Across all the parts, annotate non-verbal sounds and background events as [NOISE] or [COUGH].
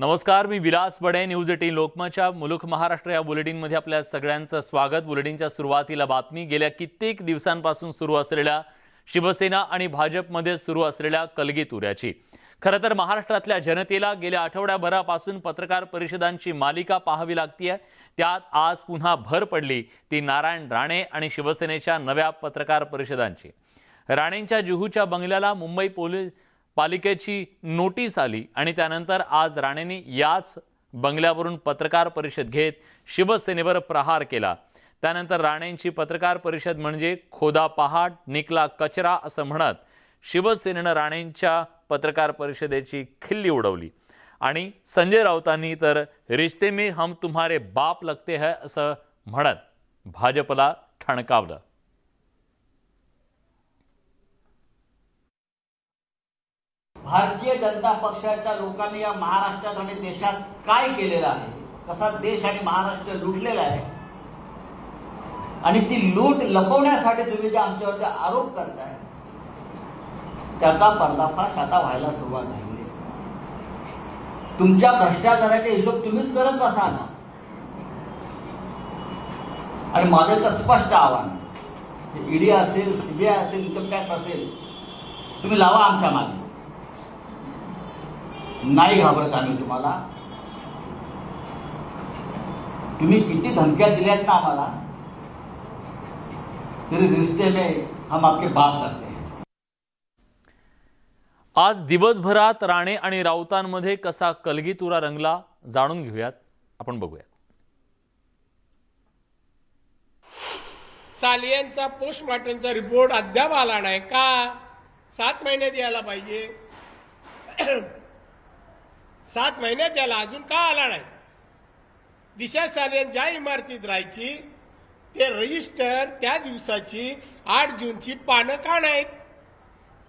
नमस्कार मी Vilas Bade news eighteen लोकमतच्या मुलुख महाराष्ट्र या बुलेटिनमध्ये आपल्या सगळ्यांचं स्वागत. बुलेटिनच्या सुरुवातीला बातमी गेल्या कित्येक दिवसांपासून सुरू असलेल्या शिवसेना आणि भाजपमध्ये सुरू असलेल्या कलगीतुऱ्याची खरं तर महाराष्ट्रातल्या जनतेला गेल्या आठवड्याभरापासून पत्रकार परिषदांची मालिका पाहावी लागतीये. त्यात आज पुन्हा भर पडली ती नारायण राणे आणि शिवसेनेच्या नव्या पत्रकार परिषदांची. राणेंच्या जुहूच्या बंगल्याला मुंबई पोलीस पालिकेची नोटीस आली आणि त्यानंतर आज राणेंनी याच बंगल्यावरून पत्रकार परिषद घेत शिवसेनेवर प्रहार केला. त्यानंतर राणेंची पत्रकार परिषद म्हणजे खोदा पहाट निकला कचरा असं म्हणत शिवसेनेनं राणेंच्या पत्रकार परिषदेची खिल्ली उडवली. आणि संजय राऊतांनी तर रिश्ते में हम तुम्हारे बाप लगते है असं म्हणत भाजपला ठणकावलं. भारतीय जनता पक्षाच्या लोकांनी या महाराष्ट्रात आणि देशात काय केलेलं आहे? कसा देश आणि महाराष्ट्र लुटलेला आहे? आणि ती लूट लपवण्यासाठी तुम्ही जे आमच्यावरती आरोप करताय त्याचा पर्दाफाश आता व्हायला सुरुवात झाली तुमच्या भ्रष्टाचाराचा हिशोब तुम्हीच करत बसा ना आणि माझं तर स्पष्ट आव्हान ईडी असेल सीबीआय असेल इन्कम टॅक्स असेल तुम्ही लावा आमच्या मागे. नाही घाबरत आम्ही तुम्हाला. तुम्ही किती धमक्या दिल्यात ना आम्हाला तरी रिश्ते में हम आपके बाप करते हैं. आज दिवसभरात राणे आणि राऊतांमध्ये कसा कलगीतुरा रंगला जाणून घेऊयात. आपण बघूयात. सालियनचा पोस्टमॉर्टमचा रिपोर्ट अद्याप आला नाही का? सात महिन्यात यायला पाहिजे. सात महिन्यात याला अजून का आला नाही? दिशा सालेन ज्या इमारतीत राहायची ते रजिस्टर त्या दिवसाची आठ जूनची पानं का नाहीत?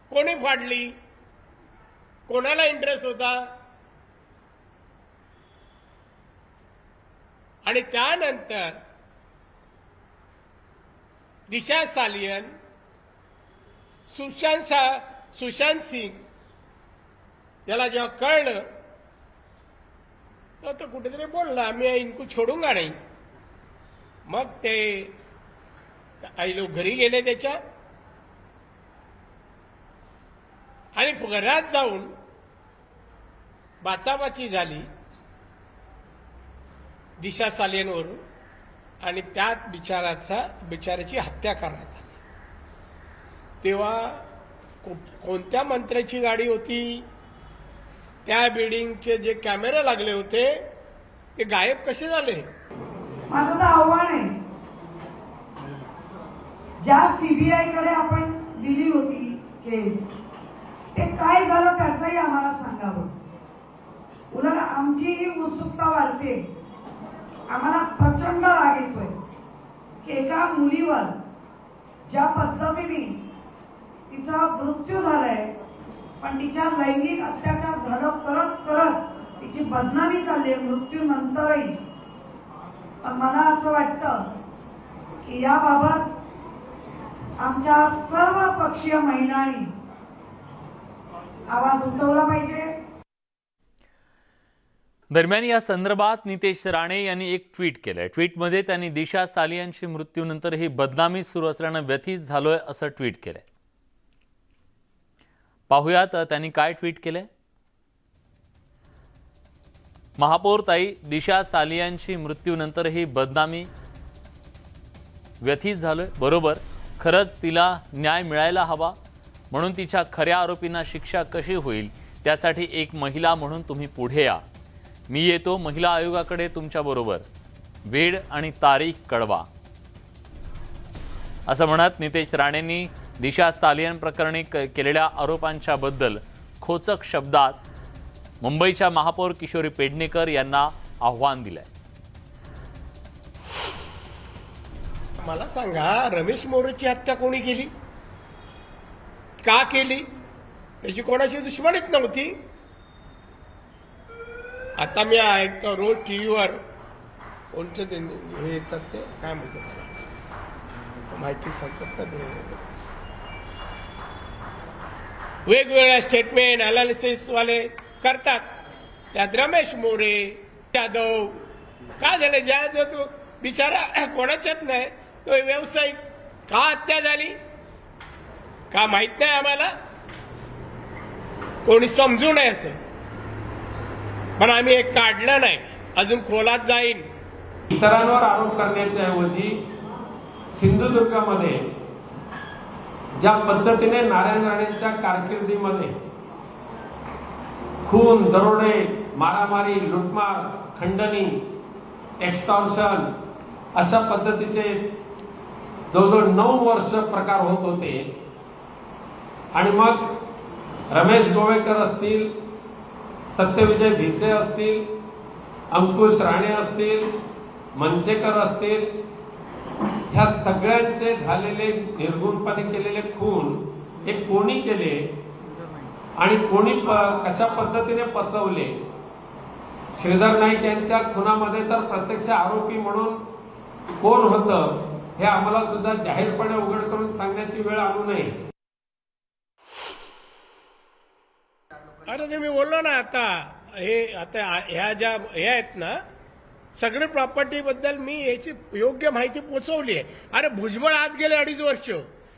कोणी फाडली? कोणाला इंटरेस्ट होता? आणि त्यानंतर दिशा सालियन सुशांत शा सुशांत सिंग याला जेव्हा कळलं तर तो कुठेतरी बोलला मी इनको छोडूंगा नाही मग ते काही लोक घरी गेले त्याच्या आणि घरात जाऊन बाचाबाची झाली दिशा सालेनवरून आणि त्यात बिचाराचा बिचाराची हत्या करण्यात आली. तेव्हा कोणत्या मंत्र्याची गाडी होती? त्या बिल्डिंगचे जे कॅमेरे लागले होते ते गायब कसे झाले? माझं तर आव्हान आहे. ज्या सीबीआयकडे आपण दिली होती केस ते काय झालं त्याचंही आम्हाला सांगावं. उलट आमची ही उत्सुकता वाढते. आम्हाला प्रचंड राग येतोय. की एका मुलीवर ज्या पद्धतीने तिचा मृत्यू झालाय पण तिच्या लैंगिक अत्याचार झालं करत करत तिची बदनामी चालली आहे मृत्यूनंतरही तर मला असं वाटतं की याबाबत आमच्या सर्व पक्षीय महिलांनी आवाज उठवला पाहिजे. दरम्यान या संदर्भात नितेश राणे यांनी एक ट्विट केलंय. ट्विटमध्ये त्यांनी दिशा साली यांची मृत्यूनंतर ही बदनामी सुरू असल्यानं व्यथित झालोय असं ट्विट केलंय. पाहुयात त्यांनी काय ट्विट केलंय? महापौर ताई दिशा सालियांची मृत्यूनंतरही बदनामी व्यथित झालोय. बरोबर खरंच तिला न्याय मिळायला हवा म्हणून तिच्या खऱ्या आरोपींना शिक्षा कशी होईल त्यासाठी एक महिला म्हणून तुम्ही पुढे या. मी येतो महिला आयोगाकडे तुमच्याबरोबर वेळ आणि तारीख कळवा. असं म्हणत नितेश राणेंनी दिशा सालियन प्रकरणी केलेल्या आरोपांच्या बद्दल खोचक शब्दात मुंबईच्या महापौर किशोरी पेडणेकर यांना आव्हान दिलंय. मला सांगा रमेश मोरेची हत्या कोणी केली? का केली? त्याची कोणाशी दुश्मनीच नव्हती? आता मी ऐकतो रोज टी व्हीवर कोणचं ते हे येतात ते? काय म्हणतात माहिती सांगतात ना ते वेगवेगळ्या स्टेटमेंट अनालिसिस वाले करतात. त्यात रमेश मोरे यादव. का झालं? ज्या जो तो बिचारा [CLEARS THROAT] कोणाच्यात नाही तो व्यावसायिक. का हत्या झाली? का माहीत नाही आम्हाला? कोणी समजू नये असं. पण आम्ही एक काढलं नाही. अजून खोलात जाईन. इतरांवर आरोप करण्याच्या ऐवजी सिंधुदुर्गामध्ये ज्या पद्धतीने नारायण राणेंच्या कारकिर्दीमध्ये खून दरोडे मारामारी लुटमार खंडणी एक्स्टॉर्शन अशा पद्धतीचे जवळजवळ नऊ वर्ष प्रकार होत होते. आणि मग रमेश गोवेकर असतील सत्यविजय भिसे असतील अंकुश राणे असतील मंचेकर असतील ह्या सगळ्यांचे झालेले निर्गुणपणे केलेले खून हे कोणी केले आणि कोणी कशा पद्धतीने पचवले? श्रीधर नाईक यांच्या खुनामध्ये तर प्रत्यक्ष आरोपी म्हणून कोण होतं हे आम्हाला सुद्धा जाहीरपणे उघड करून सांगण्याची वेळ आणू नये. अरे मी बोललो ना आता हे आता ह्या ज्या हे आहेत ना सगळे प्रॉपर्टीबद्दल मी याची योग्य माहिती पोचवली आहे. अरे भुजबळ आत गेले अडीच वर्ष.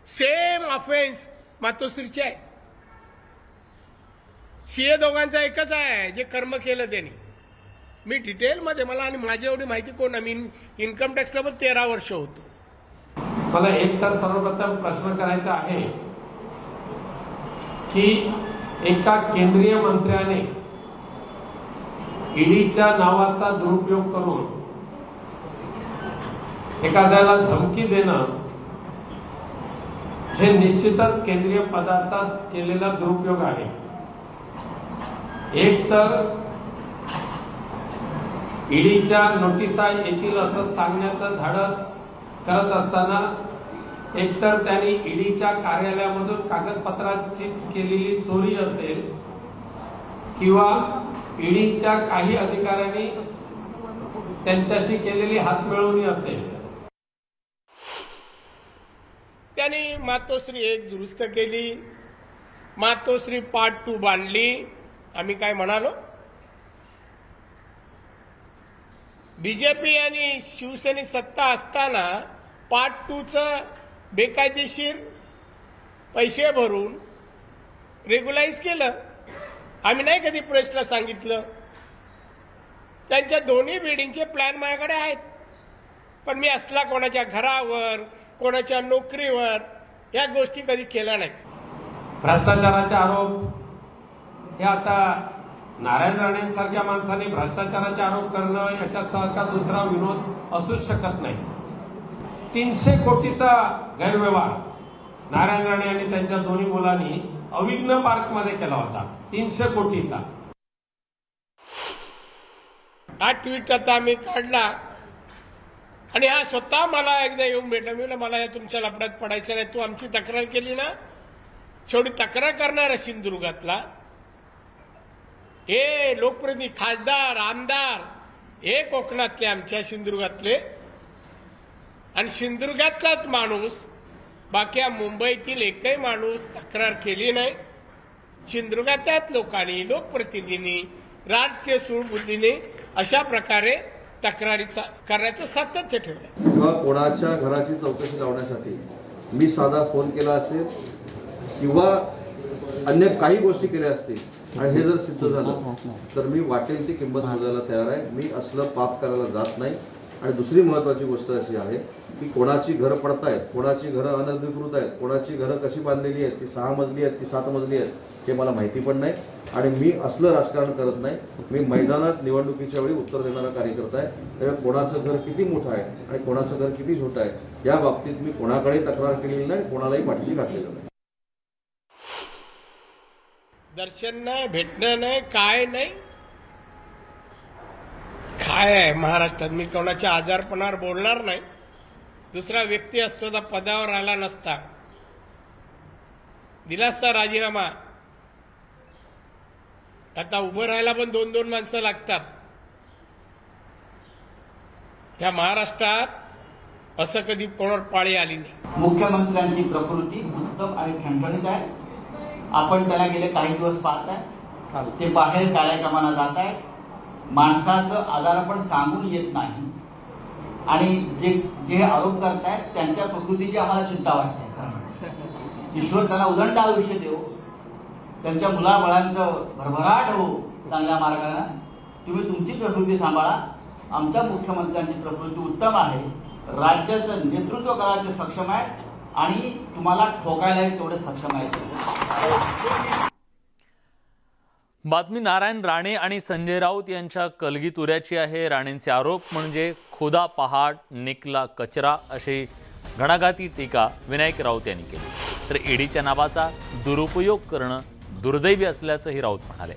सेम ऑफेन्स मातोश्रीचे आहे. सीए दोघांचा एकच आहे जे कर्म केलं त्यांनी. मी डिटेलमध्ये मला आणि माझी एवढी माहिती कोण मी इन्कम टॅक्सला पण तेरा वर्ष होतो. मला एक तर सर्वप्रथम प्रश्न करायचा आहे की एका केंद्रीय मंत्र्याने ईडीच्या नावाचा दुरुपयोग करून एखाद्याला धमकी देणं हे निश्चितच केंद्रीय पदाचा केलेला दुरुपयोग आहे. एक तर ईडीच्या नोटिसा येतील असं सांगण्याचं धाडस करत असताना एकतर त्यांनी ईडीच्या कार्यालयामधून कागदपत्राची केलेली चोरी असेल किंवा ईडीच्या काही अधिकाऱ्यांनी त्यांच्याशी केलेली हातमिळवणी असेल. त्यांनी मातोश्री एक दुरुस्त केली. मातोश्री पार्ट टू बांधली. आम्ही काय म्हणालो? बीजेपी आणि शिवसेने सत्ता असताना पार्ट टूचं बेकायदेशीर पैसे भरून रेग्युलाइज केलं. आम्ही नाही कधी प्रेसला सांगितलं. त्यांच्या दोन्ही बिल्डिंगचे प्लॅन माझ्याकडे आहेत. पण मी असला कोणाच्या घरावर कोणाच्या नोकरीवर या गोष्टी कधी केल्या नाही भ्रष्टाचाराचे आरोप हे आता नारायण राणेंसारख्या माणसाने भ्रष्टाचाराचे आरोप करणं याच्यासारखा दुसरा विनोद असूच शकत नाही. तीनशे कोटीचा गैरव्यवहार नारायण राणे आणि त्यांच्या दोन्ही मुलांनी अविघ्न पार्कमध्ये केला होता. तीनशे कोटीचा. हा ट्विट आता आम्ही काढला. आणि हा स्वतः मला एकदा येऊन भेटला. मी मला या तुमच्या लपड्यात पडायचं नाही. तू आमची तक्रार केली ना? शेवटी तक्रार करणार सिंधुदुर्गातला. हे लोकप्रतिनिधी खासदार आमदार हे कोकणातले आमच्या सिंधुदुर्गातले. आणि सिंधुदुर्गातलाच माणूस बाकी या मुंबईतील एकही माणूस तक्रार केली नाही. सिंधुदुर्गातल्याच लोकांनी लोकप्रतिनिधींनी राजकीय सूडबुद्धीने अशा प्रकारे तक्रारीचा करण्याचं सातत्य ठेवलं. किंवा कोणाच्या घराची चौकशी लावण्यासाठी मी साधा फोन केला असेल किंवा अन्य काही गोष्टी केल्या असतील आणि हे जर सिद्ध झालं तर मी वाटेल ती किंमत मोजायला तयार आहे. मी असलं पाप करायला जात नाही. आणि दुसरी महत्त्वाची गोष्ट अशी आहे की कोणाची घरं पडतायत कोणाची घरं अनधिकृत आहेत कोणाची घरं कशी बांधलेली आहेत की सहा मजली आहेत की सात मजली आहेत हे मला माहिती पण नाही. आणि मी असलं राजकारण करत नाही. मी मैदानात निवडणुकीच्या वेळी उत्तर देणारा कार्यकर्ता आहे. त्यामुळे कोणाचं घर किती मोठं आहे आणि कोणाचं घर किती छोटं आहे या बाबतीत मी कोणाकडे तक्रार केलेली नाही आणि कोणालाही पाठीशी घातलेलं नाही. दर्शन नाही भेटणं नाही काय नाही. काय आहे? महाराष्ट्रात मी कोणाच्या आजारपणावर बोलणार नाही. दुसरा व्यक्ती असता तर पदावर आला नसता. दिला असता राजीनामा. आता उभं राहायला पण दोन दोन माणसं लागतात. ह्या महाराष्ट्रात असं कधी कोणावर पाळी आली नाही. मुख्यमंत्र्यांची प्रकृती उत्तम आणि ठणठणीत आहे. आपण त्याला गेले काही दिवस पाहत आहे ते बाहेर कार्यक्रमाला जात आहे माणसाचं आजारपण सांगून येत नाही. आणि जे जे आरोप करतायत त्यांच्या प्रकृतीची आम्हाला चिंता वाटते खरं ईश्वर त्याला उदंड आयुष्य देव. त्यांच्या मुलाबळांचं भरभराट हो चांगल्या मार्गाने. तुम्ही तुमची प्रकृती सांभाळा. आमच्या मुख्यमंत्र्यांची प्रकृती उत्तम आहे. राज्याचं नेतृत्व करायला सक्षम आहे आणि तुम्हाला ठोकायलाही तेवढे सक्षम आहेत. बातमी नारायण राणे आणि संजय राऊत यांच्या कलगीतुऱ्याची आहे. राणेंचे आरोप म्हणजे खुदा पहाड निकला कचरा अशी घणाघाती टीका विनायक राऊत यांनी केली. तर ईडीच्या नावाचा दुरुपयोग करणं दुर्दैवी असल्याचंही राऊत म्हणाले.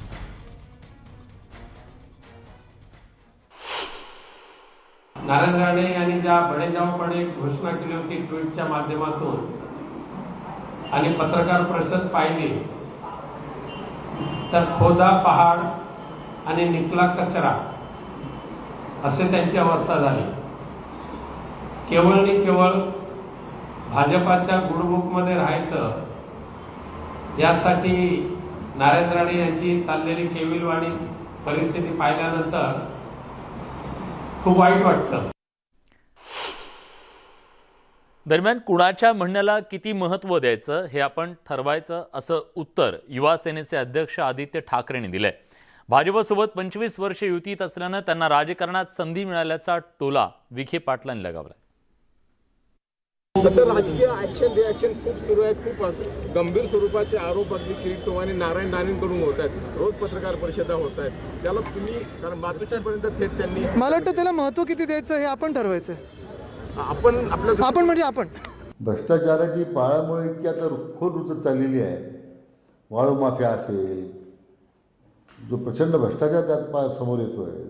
नारायण राणे यांनी ज्या बडेजावपणे घोषणा केली होती ट्विटच्या माध्यमातून आणि पत्रकार परिषद पाहिली तर खोदा पहाड आणि निकला कचरा असे त्यांची अवस्था झाली. केवळ आणि केवळ भाजपाच्या गुडबुकमध्ये राहायचं यासाठी नारायण राणे यांची चाललेली केविलवाणी परिस्थिती पाहिल्यानंतर खूप वाईट वाटतं दरम्यान कुणाच्या म्हणण्याला किती महत्त्व द्यायचं हे आपण ठरवायचं असं उत्तर युवा सेनेचे अध्यक्ष आदित्य ठाकरेंनी दिलंय. भाजपसोबत पंचवीस वर्ष युतीत असल्यानं त्यांना राजकारणात संधी मिळाल्याचा टोला विखे पाटलांनी लगावला सध्या राजकीय ऍक्शन रिॲक्शन खूप सुरू आहेत खूप गंभीर स्वरूपाचे आरोप अगदी किरीट चव्हाण आणि नारायण राणेंकडून होत आहेत. रोज पत्रकार परिषदा होत आहेत. त्याला तुम्ही कारण मातोश्रीपर्यंत थेट त्यांनी मला वाटतं त्याला महत्त्व किती द्यायचं हे आपण ठरवायचं आपण आपण म्हणजे आपण. भ्रष्टाचाराची पाळामुळे इतकी आता खोल रुचत चाललेली आहे. वाळू माफिया असेल जो प्रचंड भ्रष्टाचार त्यात पा समोर येतो आहे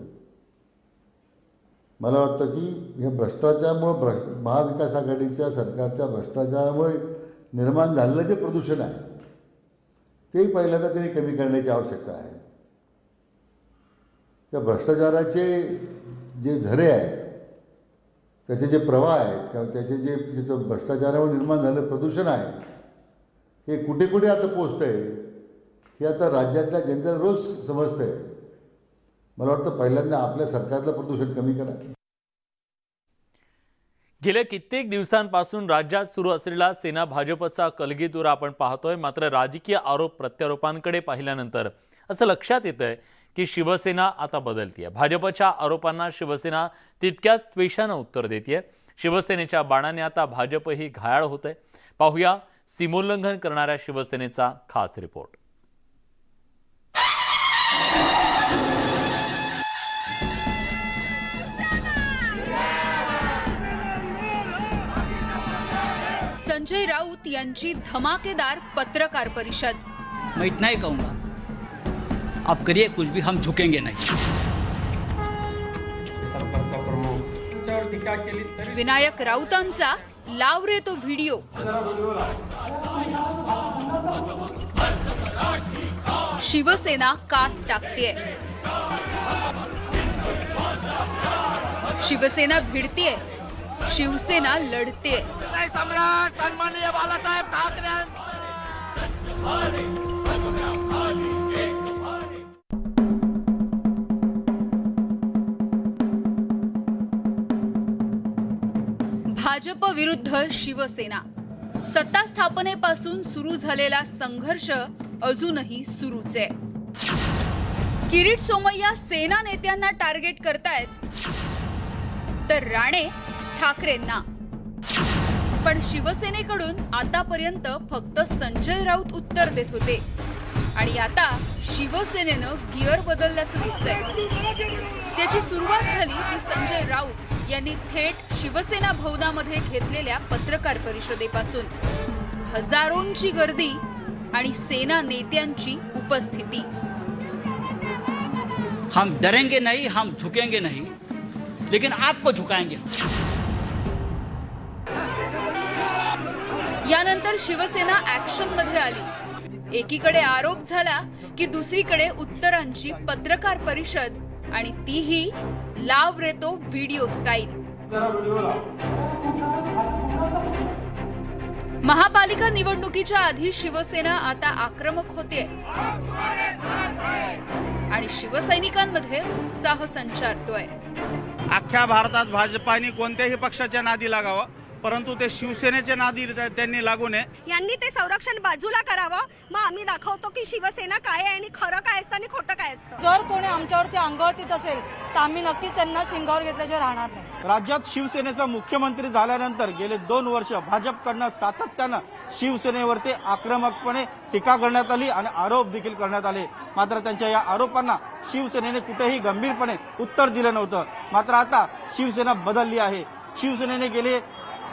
मला वाटतं की ह्या भ्रष्टाचारामुळं भ्रष् महाविकास आघाडीच्या सरकारच्या भ्रष्टाचारामुळे निर्माण झालेलं जे प्रदूषण आहे तेही पहिल्यांदा त्यांनी कमी करण्याची आवश्यकता आहे. त्या भ्रष्टाचाराचे जे झरे आहेत त्याचे जे प्रवाह आहेत किंवा त्याचे जे ज्याचं भ्रष्टाचारावर निर्माण झालेलं प्रदूषण आहे हे कुठे कुठे आता पोचतं आहे हे आता राज्यातल्या जनतेला रोज समजतं आहे मला वाटतं पहिल्यांदा आपल्या सरकारचं प्रदूषण कमी करा. गेल्या कित्येक दिवसांपासून राज्यात सुरू असलेला सेना भाजपचा कलगीतुरा आपण पाहतोय मात्र राजकीय आरोप प्रत्यारोपांकडे पाहिल्यानंतर असं लक्षात येतंय की शिवसेना आता बदलतीये. भाजपच्या आरोपांना शिवसेना तितक्याच त्वेषानं उत्तर देते शिवसेनेच्या बाणाने आता भाजपही घायाळ होत आहे पाहूया सीमोल्लंघन करणाऱ्या शिवसेनेचा खास रिपोर्ट. संजय राऊत यांची धमाकेदार पत्रकार परिषद. मैं इतना ही कहूंगा आप करिए कुछ भी हम झुकेंगे नहीं। विनायक राऊतांचा लाव रे तो व्हिडिओ. शिवसेना कात टाकतेय. शिवसेना भिडतेय. शिवसेना लढतेय. भाजप विरुद्ध शिवसेना. सत्ता स्थापनेपासून सुरू झालेला संघर्ष अजूनही सुरूच आहे. किरीट सोमय्या सेना नेत्यांना टार्गेट करतायत. तर राणे ठाकरेंना. पण शिवसेनेकडून आतापर्यंत फक्त संजय राऊत उत्तर देत होते. आणि आता शिवसेनेनं गिअर बदलल्याचं दिसतंय. त्याची सुरुवात झाली ती संजय राऊत. यांनी थेट शिवसेना भवनामध्ये घेतलेल्या पत्रकार परिषदेपासून हजारोंची गर्दी आणि सेना नेत्यांची उपस्थिती. हम डरेंगे नहीं हम झुकेंगे नहीं लेकिन आपको झुकाएंगे यानंतर शिवसेना ऍक्शनमध्ये आली. एकीकडे आरोप झाला की दुसरीकडे उत्तरांची पत्रकार परिषद आणि तीही लाव रेतो व्हिडिओ स्टाईल महापालिका निवडणुकीच्या आधी शिवसेना आता आक्रमक होते आणि शिवसैनिकांमध्ये उत्साह संचारतोय. अख्ख्या भारतात भाजपाने कोणत्याही पक्षाच्या नादी लागावं. परंतु ते शिवसेनेच्या नादी त्यांनी लागू नये. यांनी ते संरक्षण बाजूला करावं. मग आम्ही दाखवतो की शिवसेना काय आहे आणि खरं काय असतं आणि खोटं काय असतं. जर कोणी आमच्यावरती अंगावरतीत असेल तर आम्ही नक्कीच त्यांना शिंगावर घेतल्याशिवाय राहणार नाही. राज्यात शिवसेनेचा मुख्यमंत्री झाल्यानंतर गेले दोन वर्ष भाजपकडनं सातत्यानं शिवसेनेवरती आक्रमकपणे टीका करण्यात आली आणि आरोप देखील करण्यात आले. मात्र त्यांच्या या आरोपांना शिवसेनेने कुठेही गंभीरपणे उत्तर दिलं नव्हतं. मात्र आता शिवसेना बदलली आहे. शिवसेनेने गेले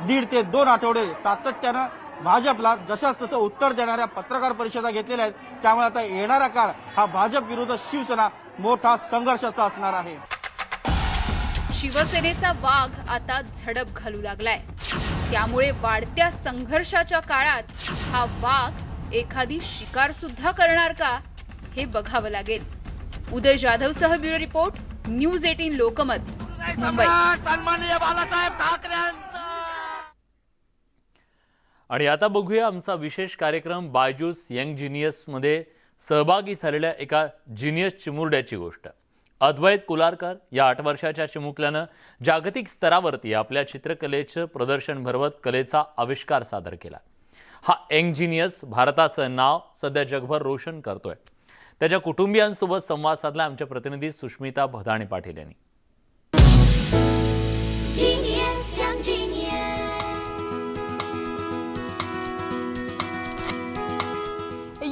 दीड ते दोन आठवडे सातत्यानं भाजपला जशाच तसं उत्तर देणाऱ्या पत्रकार परिषदा घेतलेल्या आहेत. त्यामुळे आता येणारा काळ हा भाजप विरुद्ध शिवसेना मोठा संघर्षाचा असणार आहे. शिवसेनेचा वाघ आता झडप घालू लागलाय. त्यामुळे वाढत्या संघर्षाच्या काळात हा वाघ एखादी शिकार सुद्धा करणार का हे बघावं लागेल. उदय जाधव सह bureau report news eighteen Lokmat Mumbai. सन्माननीय बाळासाहेब ठाकरे आणि आता बघूया आमचा विशेष कार्यक्रम बायजूस यंग जिनियसमध्ये सहभागी झालेल्या एका जिनियस चिमुरड्याची गोष्ट. अद्वैत कुलारकर या आठ वर्षाच्या चिमुकल्यानं जागतिक स्तरावरती आपल्या चित्रकलेचं प्रदर्शन भरवत कलेचा आविष्कार सादर केला. हा यंग जिनियस भारताचं नाव सध्या जगभर रोशन करतोय. त्याच्या कुटुंबियांसोबत संवाद साधला आमच्या प्रतिनिधी सुष्मिता भदाणे पाटील यांनी.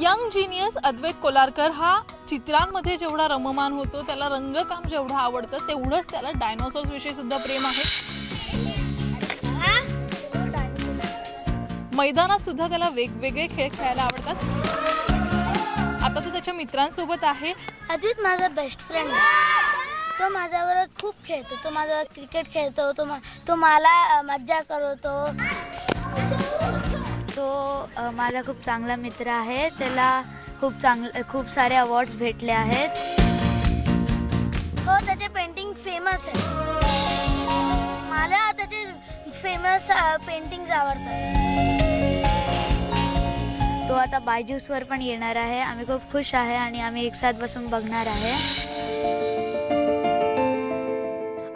यंग जिनियस अद्वैत कोलारकर हा चित्रांमध्ये जेवढा रममान होतो त्याला रंगकाम जेवढं आवडतं तेवढंच त्याला डायनोसॉर्स विषयी सुद्धा प्रेम आहे. मैदानात सुद्धा त्याला वेगवेगळे खेळ खेळायला आवडतात. आता तो त्याच्या मित्रांसोबत आहे. अजित माझा बेस्ट फ्रेंड आहे. तो माझ्याबरोबर खूप खेळतो. तो माझ्यावर क्रिकेट खेळतो. तो मा- तो मला मज्जा करवतो. तो माझा खूप चांगला मित्र आहे त्याला खूप चांगले खूप सारे अवॉर्ड्स भेटले आहेत. हो त्याचे पेंटिंग फेमस आहे. मला त्याचे फेमस पेंटिंग्स आवडतात. तो आता बायजूसवर पण येणार आहे. आम्ही खूप खुश आहे आणि आम्ही एक साथ बसून बघणार आहे.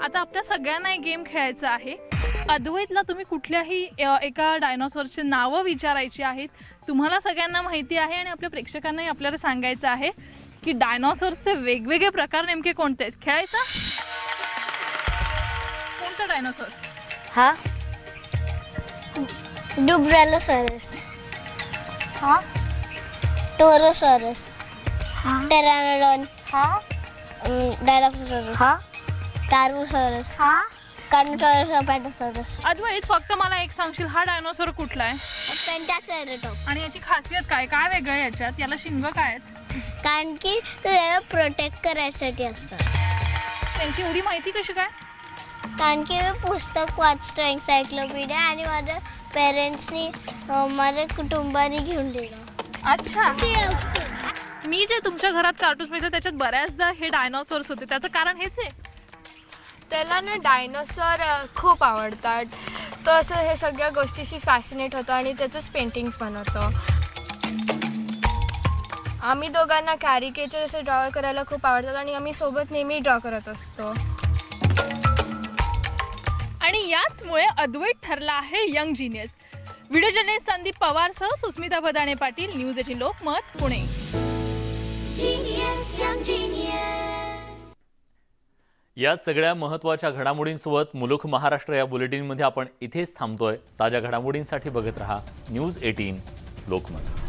आता आपल्या सगळ्यांना एक गेम खेळायचा आहे. अद्वैतला तुम्ही कुठल्याही अ, एका डायनॉसॉरची नावं विचारायची आहेत तुम्हाला सगळ्यांना माहिती आहे आणि आपल्या प्रेक्षकांनाही आपल्याला सांगायचं आहे की डायनॉसॉरचे वेगवेगळे प्रकार नेमके कोणते आहेत? खेळायचा? कोणता डायनॉसॉर हा? डुब्रॅलोसॉरस. हा? टोरोसॉरस. टेरानोडॉन हा? डायलॉफोसॉरस हा? टार्बोसॉरस हा? कार्नोटॉरस अद्वैत फक्त मला एक सांगशील हा डायनॉसॉर कुठला आहे? पेंटासेरेटॉप आणि याची खासियत काय? काय वेगळं आहे याच्यात? याला शिंग काय आहेत? कारण की ते त्याला प्रोटेक्ट करायसाठी असतात. त्यांची एवढी माहिती कशी काय? कारण की मी पुस्तक वाचतो एन्सायक्लोपीडिया आणि माझ्या पेरेंट्सनी माझ्या कुटुंबाने घेऊन दिलं. अच्छा. मी जे तुमच्या घरात कार्टून्स बघितले त्याच्यात बऱ्याचदा हे डायनॉसॉर्स होते. त्याचं कारण हेच आहे? त्याला ना डायनोसॉर खूप आवडतात. तो असं हे सगळ्या गोष्टीशी फॅसिनेट होतो आणि त्याचंच पेंटिंग्स बनवतो. आम्ही दोघांना कॅरिकेचर असे ड्रॉ करायला खूप आवडतात आणि आम्ही सोबत नेहमी ड्रॉ करत असतो. आणि याचमुळे अद्वैत ठरला आहे young genius video journalist Sandeep पवारसह Susmita Bhadane Patil news eighteen Lokmat Pune. या सगळ्या महत्त्वाच्या घडामोडींसोबत मुलुख महाराष्ट्र या बुलेटिनमध्ये आपण इथेच थांबतोय. ताज्या घडामोडींसाठी बघत रहा न्यूज एटीन लोकमत.